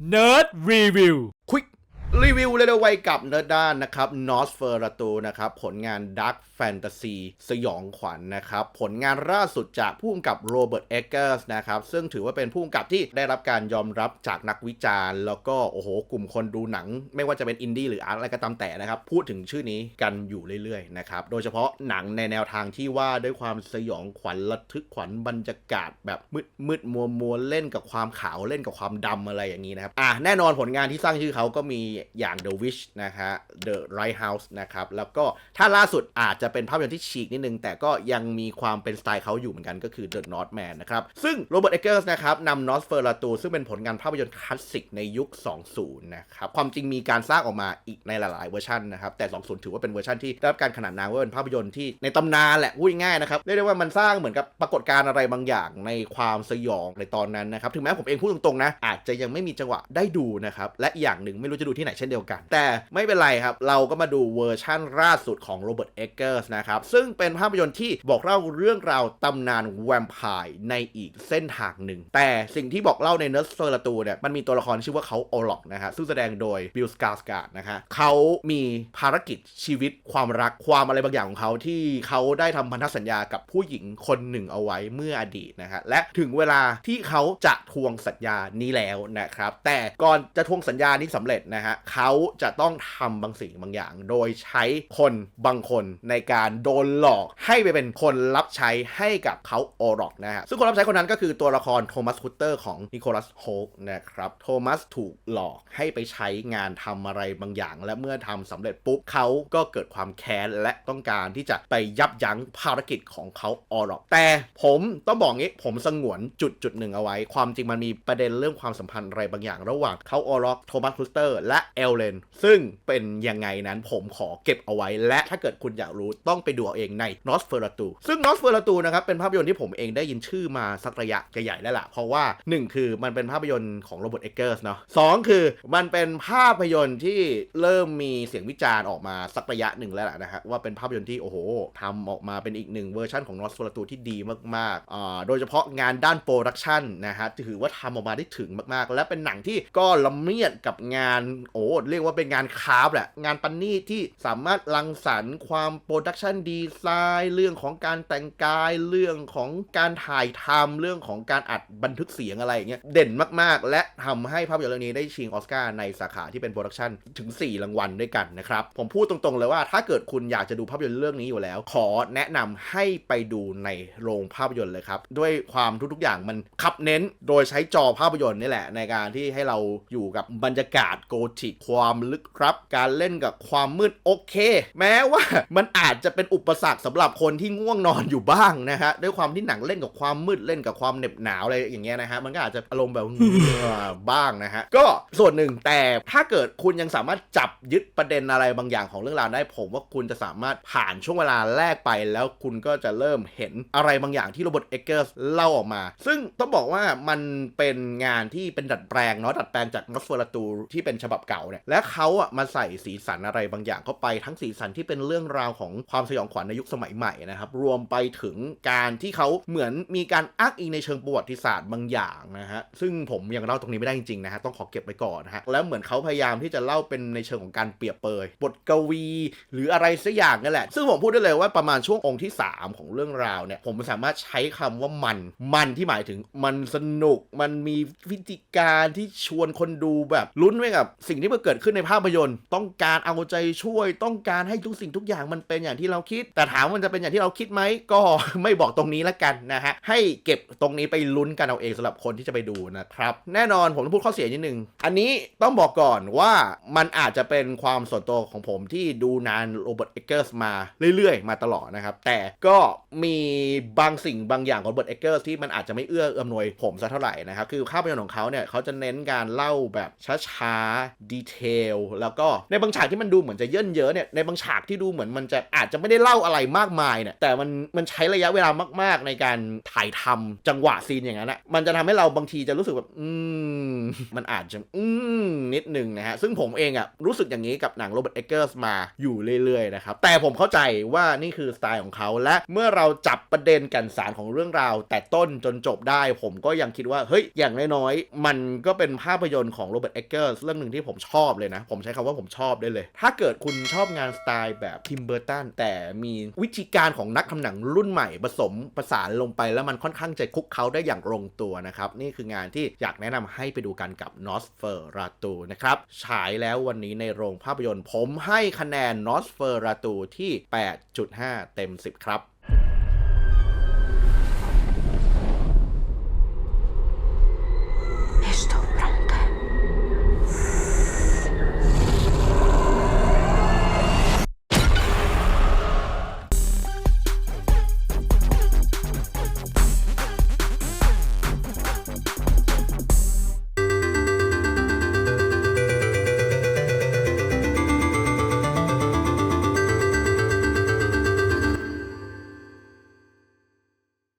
Nerd Review ควิก รีวิวเร็วๆไวกับเนิร์ดด้านนะครับนอสเฟอร์ตูนะครับ ผลงานดักแฟนตาซีสยองขวัญนนะครับ ผลงานล่าสุดจากผู้กำกับโรเบิร์ตเอเกอร์สนะครับ ซึ่งถือว่าเป็นผู้กำกับที่ได้รับการยอมรับจากนักวิจารณ์ แล้วก็โอ้โห กลุ่มคนดูหนัง ไม่ว่าจะเป็นอินดี้หรืออาร์ตอะไรก็ตามแต่นะครับ พูดถึงชื่อนี้กันอยู่เรื่อยๆนะครับโดยเฉพาะหนังในแนวทางที่ว่าด้วยความสยองขวัญระทึกขวัญบรรยากาศแบบมืดมืดมัวมัวเล่นกับความขาวเล่นกับความดำอะไรอย่างนี้นะครับอะแน่นอนผลงานที่สร้างชื่อเขาก็มีอย่าง The Witch นะฮะ The Right House นะครับ แล้วก็ถ้าล่าสุดอาจจะเป็นภาพยนตร์ที่ฉีกนิดนึง แต่ก็ยังมีความเป็นสไตล์เขาอยู่เหมือนกันก็คือ The Northman นะครับ ซึ่งโรเบิร์ตเอเกอร์สนะครับนำ Nosferatu ซึ่งเป็นผลงานภาพยนตร์คลาสสิกในยุค 20 นะครับ ความจริงมีการสร้างออกมาอีกในหลาย ๆ เวอร์ชันนะครับ แต่ 20 ถือว่าเป็นเวอร์ชันที่ได้รับการขนานนามว่าเป็นภาพยนตร์ที่ในตำนานแหละพูดง่ายๆนะครับเรียกได้ว่ามันสร้างเหมือนกับปรากฏการณ์อะไรบางอย่างในความสยองในตอนนั้นนะครับถึงแม้ผมเองพูดตรงๆนะอาจจะยังไม่มีจังหวะได้ดูนะครับและอีกอย่างหนึ่งไม่รู้จะดูที่ไหนเช่นเดียวกัน แต่ไม่เป็นไรครับ เราก็มาดูเวอร์ชั่นล่าสุดของโรเบิร์ตเอเกอร์สนะครับ ซึ่งเป็นภาพยนตร์ที่บอกเล่าเรื่องราวตำนานแวมไพร์ในอีกเส้นทางหนึ่ง แต่สิ่งที่บอกเล่าในเน r ร์สเฟอร์ตูเนี่ยมันมีตัวละครชื่อว่าเขาโอล็อกนะฮะซึ่งแสดงโดยบิลสกาสการ์ดนะฮะเขามีภารกิจชีวิตความรักความอะไรบางอย่างของเขาที่เขาได้ทำพันธสัญญากับผู้หญิงคนหนึ่งเอาไว้เมื่ออดีตนะฮะและถึงเวลาที่เขาจะทวงสัญญานี้แล้วนะครับแต่ก่อนจะทวงสัญญานี้สำเร็จนะฮะเขาจะต้องทำบางสิ่งบางอย่าง โดยใช้คนบางคนในการโดนหลอกให้ไปเป็นคนรับใช้ให้กับเขาโอร็อกนะฮะซึ่งคนรับใช้คนนั้นก็คือตัวละครโทมัสคุตเตอร์ของนิโคลัสโฮกนะครับโทมัสถูกหลอกให้ไปใช้งานทำอะไรบางอย่าง และเมื่อทำสำเร็จปุ๊บเขาก็เกิดความแค้นและต้องการที่จะไปยับยั้งภารกิจของเขาออร็อกแต่ผมต้องบอกงี้ผมสงวนจุดจุดหนึ่งเอาไว้ ความจริงมันมีประเด็นเรื่องความสัมพันธ์อะไรบางอย่าง ระหว่างเขาออร็อกโทมัสคุตเตอร์และเอลเลนซึ่งเป็นยังไงนั้นผมขอเก็บเอาไว้ และถ้าเกิดคุณอยากรู้ต้องไปดูเอาเองใน n o s f e r a t u ซึ่ง n o s f e r a t u นะครับเป็นภาพยนตร์ที่ผมเองได้ยินชื่อมาสักระยะใหญ่ๆแล้วล่ะ เพราะว่า 1 คือมันเป็นภาพยนตร์ของโรเบิร์ตเอเกอร์สเนาะสองคือมันเป็นภาพยนตร์ที่เริ่มมีเสียงวิจารณ์ออกมาสักระยะหนึ่งแล้วล่ะนะฮะว่าเป็นภาพยนตร์ที่โอ้โหทำออกมาเป็นอีกหนึ่งเวอร์ชันของ n o s f e r a t u ที่ดีมากๆอ่าโดยเฉพาะงานด้านโปรดักชันนะฮะถือว่าทำออกมาได้ถึงมากๆ และเป็นหนังที่ก็ละเมียดกับงานโอ้เรียกว่าเป็นงานคราฟต์แหละ งานปันนี่ที่สามารถรังสรรค์ความโปรดักชันดีไซน์เรื่องของการแต่งกายเรื่องของการถ่ายทำเรื่องของการอัดบันทึกเสียงอะไรอย่างเงี้ยเด่นมากๆ และทำให้ภาพยนตร์เรื่องนี้ได้ชิงออสการ์ในสาขาที่เป็นโปรดักชันถึง 4 รางวัลด้วยกันนะครับ ผมพูดตรงๆเลยว่าถ้าเกิดคุณอยากจะดูภาพยนตร์เรื่องนี้อยู่แล้ว ขอแนะนำให้ไปดูในโรงภาพยนตร์เลยครับ ด้วยความทุกๆอย่างมันขับเน้นโดยใช้จอภาพยนตร์นี่แหละ ในการที่ให้เราอยู่กับบรรยากาศโกธิกความลึกลับ การเล่นกับความมืดโอเค แม้ว่ามันอาจจะเป็นอุปสรรคสำหรับคนที่ง่วงนอนอยู่บ้างนะฮะด้วยความที่หนังเล่นกับความมืดเล่นกับความเหน็บหนาวอะไรอย่างเงี้ยนะฮะมันก็อาจจะอารมณ์แบบบ้างนะฮะก็ส่วนหนึ่งแต่ถ้าเกิดคุณยังสามารถจับยึดประเด็นอะไรบางอย่างของเรื่องราวได้ผมว่าคุณจะสามารถผ่านช่วงเวลาแรกไป แล้วคุณก็จะเริ่มเห็นอะไรบางอย่างที่โรเบิร์ตเอเกอร์สเล่าออกมา ซึ่งต้องบอกว่ามันเป็นงานที่เป็นดัดแปลงเนาะดัดแปลงจากนอสเฟอร์ตูที่เป็นฉบับเก่าเนี่ยและเขาอะมาใส่สีสันอะไรบางอย่างเข้าไปทั้งสีสันที่เป็นเรื่องราวของความสยองขวัญในยุคสมัยใหม่นะครับรวมไปถึงการที่เขาเหมือนมีการอ้างอิงในเชิงประวัติศาสตร์บางอย่างนะฮะซึ่งผมยังเล่าตรงนี้ไม่ได้จริงๆนะฮะต้องขอเก็บไว้ก่อนนะฮะแล้วเหมือนเขาพยายามที่จะเล่าเป็นในเชิงของการเปรียบเปยบทกวี หรืออะไรสักอย่างนั่นแหละซึ่งผมพูดได้เลยว่าประมาณช่วงองค์ที่ 3 ของเรื่องราวเนี่ยผมสามารถใช้คำว่ามันมันที่หมายถึงมันสนุกมันมีวิธีการที่ชวนคนดูแบบลุ้นไปกับสิ่งที่มันเกิดขึ้นในภาพยนตร์ ต้องการเอาใจช่วย ต้องการให้ทุกสิ่งทุกอย่างมันเป็นอย่างที่เราคิด แต่ถามว่ามันจะเป็นอย่างที่เราคิดไหมก็ไม่บอกตรงนี้ละกันนะฮะให้เก็บตรงนี้ไปลุ้นกันเอาเองสำหรับคนที่จะไปดูนะครับแน่นอนผมต้องพูดข้อเสียนิดนึงอันนี้ต้องบอกก่อนว่ามันอาจจะเป็นความส่วนตัวของผมที่ดูนานโรเบิร์ตเอเกอร์สมาเรื่อยๆ มาตลอดนะครับแต่ก็มีบางสิ่งบางอย่างของโรเบิร์ตเอเกอร์สที่มันอาจจะไม่เอื้ออำนวยผมสักเท่าไหร่นะครับคือภาพยนตร์ของเขาเนี่ยเขาจะเน้นการเล่าแบบช้าๆดีเทลแล้วก็ในบางฉากที่มันดูเหมือนจะเย่นเยอะเนี่ยในบางฉากที่ดูเหมือนมันจะอาจจะไม่ได้เล่าอะไรมากมายเนี่ยแต่มันมันใช้ระยะเวลามากๆ ในการถ่ายทำจังหวะซีนอย่างนั้นอะมันจะทำให้เราบางทีจะรู้สึกแบบอืมมันอาจจะอืมนิดนึงนะฮะซึ่งผมเองอะรู้สึกอย่างนี้กับหนังโรเบิร์ตเอเกอร์สมาอยู่เรื่อยๆนะครับแต่ผมเข้าใจว่านี่คือสไตล์ของเขาและเมื่อเราจับประเด็นกันสารของเรื่องราว แต่ต้นจนจบได้ ผมก็ยังคิดว่าเฮ้ยอย่างน้อยๆมันก็เป็นภาพยนตร์ของโรเบิร์ตเอเกอร์สเรื่องหนึ่งที่ผมชอบเลยนะ ผมใช้คำว่าผมชอบได้เลย ถ้าเกิดคุณชอบงานสไตล์แบบทิมเบอร์ตันแต่มีวิธีการของนักทำหนังรุ่นใหม่ผสมประสานลงไปแล้วมันค่อนข้างจะคุกเขาได้อย่างลงตัวนะครับ นี่คืองานที่อยากแนะนำให้ไปดูกันกับ n o s f e r a t u นะครับฉายแล้ววันนี้ในโรงภาพยนตร์ ผมให้คะแนน n o s f e r a t u ที่ 8.5 เต็ม 10 ครับ